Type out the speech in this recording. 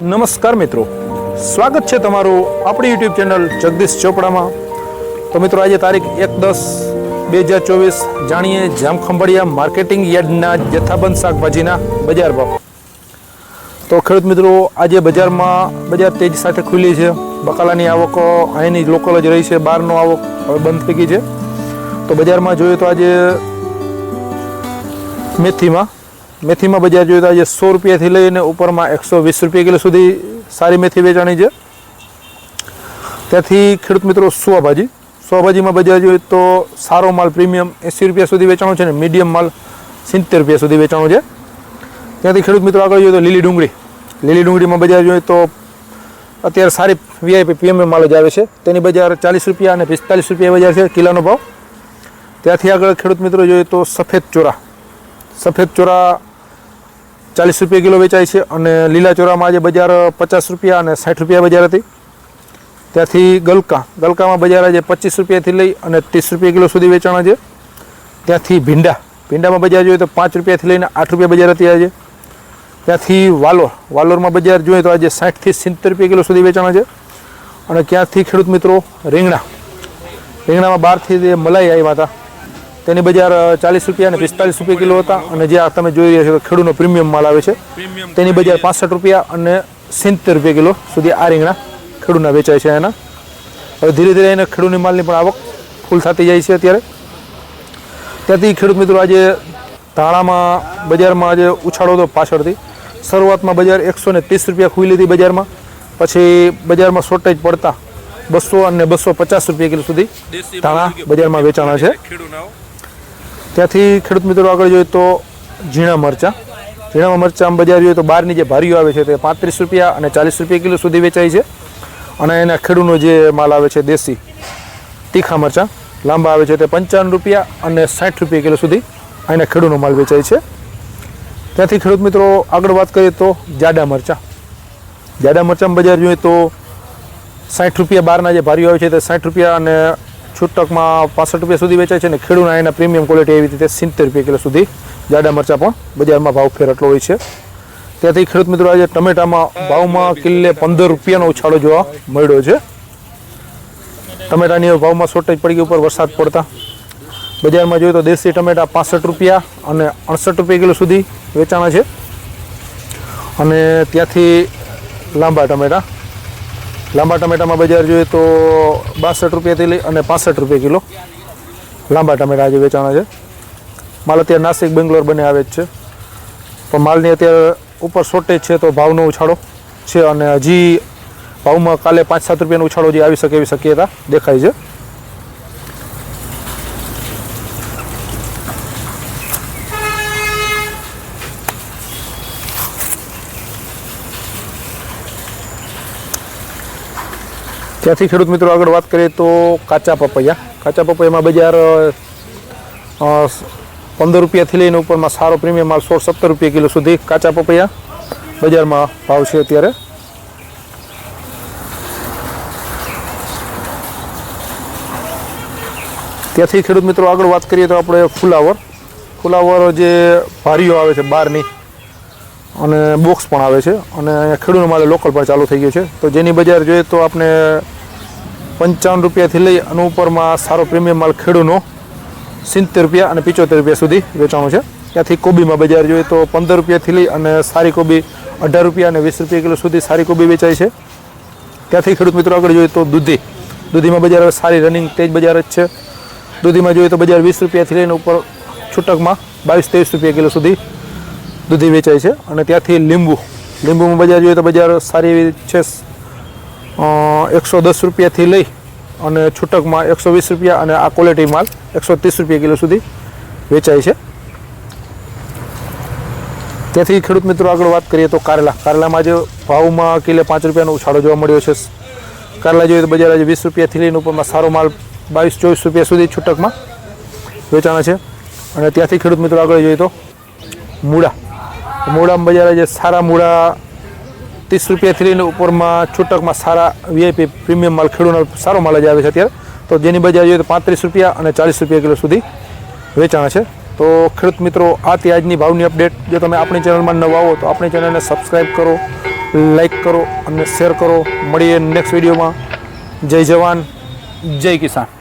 નમસ્કાર મિત્રો. સ્વાગત છે તમારું આપણી યુટ્યુબ ચેનલ જગદીશ ચોપડામાં. તો મિત્રો, આજે તારીખ એક દસ બે હજાર ચોવીસ જાણીએ જામખંભાળિયા માર્કેટિંગ યાર્ડના જથ્થાબંધ શાકભાજીના બજાર ભાવ. તો ખેડૂત મિત્રો, આજે બજારમાં બજાર તેજ સાથે ખુલી છે. બકાલાની આવકો અહીંની લોકલ જ રહી છે. બહારનો આવક હવે બંધ થઈ ગઈ છે. તો બજારમાં જોઈએ તો આજે મેથીમાં મેથીમાં બજાર જોઈએ તો આજે સો રૂપિયાથી લઈને ઉપરમાં એકસો વીસ રૂપિયા કિલો સુધી સારી મેથી વેચાણી છે. ત્યાંથી ખેડૂત મિત્રો સોભાજી. સોભાજીમાં બજાર જોઈએ તો સારો માલ પ્રીમિયમ એંસી રૂપિયા સુધી વેચાણો છે ને મીડિયમ માલ સિત્તેર રૂપિયા સુધી વેચાણો છે. ત્યાંથી ખેડૂત મિત્રો આગળ જોઈએ તો લીલી ડુંગળી. લીલી ડુંગળીમાં બજાર જોઈએ તો અત્યારે સારી વીઆઈપી પીએમએ માલ જ આવે છે. તેની બજાર ચાલીસ રૂપિયા અને પિસ્તાલીસ રૂપિયા બજાર છે કિલોનો ભાવ. ત્યાંથી આગળ ખેડૂત મિત્રો જોઈએ તો સફેદ ચોરા. સફેદ ચોરા ચાલીસ રૂપિયા કિલો વેચાય છે અને લીલા ચોરામાં આજે બજાર પચાસ રૂપિયા અને સાઠ રૂપિયા બજાર હતી. ત્યાંથી ગલકા, ગલકામાં બજાર આજે પચીસ રૂપિયાથી લઈ અને ત્રીસ રૂપિયા કિલો સુધી વેચાણ છે ત્યાંથી ભીંડા, ભીંડામાં બજાર જોઈએ તો પાંચ રૂપિયાથી લઈને આઠ રૂપિયા બજાર હતી આજે. ત્યાંથી વાલોર, વાલોરમાં બજાર જોઈએ તો આજે સાઠથી સિત્તેર રૂપિયા કિલો સુધી વેચાણ છે અને ક્યાંથી ખેડૂત મિત્રો? રીંગણા. રીંગણામાં બહારથી મલાઈ આવ્યા હતા. તેની બજાર ચાલીસ રૂપિયા અને પિસ્તાલીસ રૂપિયા કિલો હતા. અને જે આ તમે જોઈ રહ્યા છો ખેડૂતનો પ્રીમિયમ માલ આવે છે તેની બજાર પાસઠ રૂપિયા અને સિત્તેર રૂપિયા કિલો સુધી આ રીંગણા ખેડૂતના વેચાય છે એના. હવે ધીરે ધીરે એને ખેડૂતની માલની પણ આવક ફૂલ થતી જાય છે અત્યારે. ત્યાંથી ખેડૂત મિત્રો આજે ધાણામાં બજારમાં આજે ઉછાળો હતો પાછળથી. શરૂઆતમાં બજાર એકસો ને ત્રીસ રૂપિયા ખુલી હતી બજારમાં. પછી બજારમાં શોર્ટેજ પડતા બસો અને બસો પચાસ રૂપિયા કિલો સુધી ધાણા બજારમાં વેચાણા છે. ત્યાંથી ખેડૂત મિત્રો આગળ જોઈએ તો ઝીણા મરચાં. ઝીણા મરચાં બજાર જોઈએ તો બહારની જે ભારીઓ આવે છે તે પાંત્રીસ રૂપિયા અને ચાલીસ રૂપિયા કિલો સુધી વેચાય છે. અને એના ખેડૂતનો જે માલ આવે છે દેશી તીખા મરચાં, લાંબા આવે છે તે પંચાવન રૂપિયા અને સાઠ રૂપિયા કિલો સુધી અહીંના ખેડૂતનો માલ વેચાય છે. ત્યાંથી ખેડૂત મિત્રો આગળ વાત કરીએ તો જાડા મરચાં. જાડા મરચાં બજાર જોઈએ તો સાઠ રૂપિયા બહારના જે ભારીઓ આવે છે તે સાઠ રૂપિયા અને છૂટકમાં પાસઠ રૂપિયા સુધી વેચાય છે અને ખેડૂતના એના પ્રીમિયમ ક્વોલિટી એવી રીતે સિત્તેર રૂપિયા કિલો સુધી જાડા મરચાં પણ બજારમાં ભાવ ફેર એટલો હોય છે. ત્યાંથી ખેડૂત મિત્રો આજે ટમેટામાં ભાવમાં કિલ્લે પંદર રૂપિયાનો ઉછાળો જોવા મળ્યો છે. ટમેટાની ભાવમાં શોર્ટેજ પડી ગઈ ઉપર વરસાદ પડતા. બજારમાં જોઈએ તો દેશી ટમેટા પાસઠ રૂપિયા અને અડસઠ રૂપિયા કિલો સુધી વેચાણા છે. અને ત્યાંથી લાંબા ટમેટા લાંબા ટમેટામાં બજાર જોઈએ તો બાસઠ રૂપિયાથી લઈ અને પાસઠ રૂપિયા કિલો. લાંબા ટમેટા આજે વેચાણા છે. માલ અત્યારે નાસિક બેંગ્લોર બને આવે જ છે. પણ માલની અત્યારે ઉપર શોર્ટેજ છે તો ભાવનો ઉછાળો છે અને હજી ભાવમાં કાલે પાંચ સાત રૂપિયાનો ઉછાળો જે આવી શકે એવી શક્યતા દેખાય છે. ત્યાંથી ખેડૂત મિત્રો આગળ વાત કરીએ તો કાચા પપૈયા. કાચા પપૈયામાં બજાર પંદર રૂપિયાથી લઈને ઉપરમાં સારો પ્રીમિયમ માલ સોળ સત્તર રૂપિયા કિલો સુધી કાચા પપૈયા બજારમાં ભાવ છે અત્યારે. ત્યાંથી ખેડૂત મિત્રો આગળ વાત કરીએ તો આપણે ફુલાવર. ફુલાવર જે ભારીઓ આવે છે બહારની અને બોક્સ પણ આવે છે અને અહીંયા ખેડૂતનો માલ લોકલ પણ ચાલુ થઈ ગયો છે. તો જેની બજાર જોઈએ તો આપણે પંચાવન રૂપિયાથી લઈ અને ઉપરમાં સારો પ્રીમિયમ માલ ખેડૂનો સિત્તેર રૂપિયા અને પિચોતેર રૂપિયા સુધી વેચાણું છે. ત્યાંથી કોબીમાં બજાર જોઈએ તો પંદર રૂપિયાથી લઈ અને સારી કોબી અઢાર રૂપિયા અને વીસ રૂપિયા કિલો સુધી સારી કોબી વેચાય છે. ત્યાંથી ખેડૂત મિત્રો આગળ જોઈએ તો દૂધી. દૂધીમાં બજાર હવે સારી રનિંગ તેજ બજાર જ છે. દૂધીમાં જોઈએ તો બજાર વીસ રૂપિયાથી લઈને ઉપર છૂટકમાં બાવીસ ત્રેવીસ રૂપિયા કિલો સુધી દૂધી વેચાય છે. અને ત્યાંથી લીંબુ. લીંબુમાં બજાર જોઈએ તો બજાર સારી છે. એકસો દસ રૂપિયાથી લઈ અને છૂટકમાં એકસો વીસ રૂપિયા અને આ ક્વોલિટી માલ એકસો ત્રીસ રૂપિયા કિલો સુધી વેચાય છે. ત્યાંથી ખેડૂત મિત્રો આગળ વાત કરીએ તો કારેલા. કારેલામાં જે ભાવમાં કિલે પાંચ રૂપિયાનો ઉછાળો જોવા મળ્યો છે. કારેલા જોઈએ તો બજાર આજે વીસ રૂપિયાથી લઈને ઉપરમાં સારો માલ બાવીસ ચોવીસ રૂપિયા સુધી છૂટકમાં વેચાણા છે. અને ત્યાંથી ખેડૂત મિત્રો આગળ જોઈએ તો મૂળા. મૂળામાં બજાર આજે સારા મૂળા ત્રીસ રૂપિયાથી લઈને ઉપરમાં છૂટકમાં સારા વીઆઈપી પ્રીમિયમ માલ ખેડૂતનો સારો માલ જ આવે છે અત્યારે. તો જેની બજાર જોઈએ તો પાંત્રીસ રૂપિયા અને ચાલીસ રૂપિયા કિલો સુધી વેચાણ છે. તો ખેડૂત મિત્રો, આ તે આજની ભાવની અપડેટ. જો તમે આપણી ચેનલમાં નવા આવો તો આપણી ચેનલને સબસ્ક્રાઈબ કરો લાઈક કરો અને શેર કરો. મળીએ નેક્સ્ટ વિડીયોમાં. જય જવાન, જય કિસાન.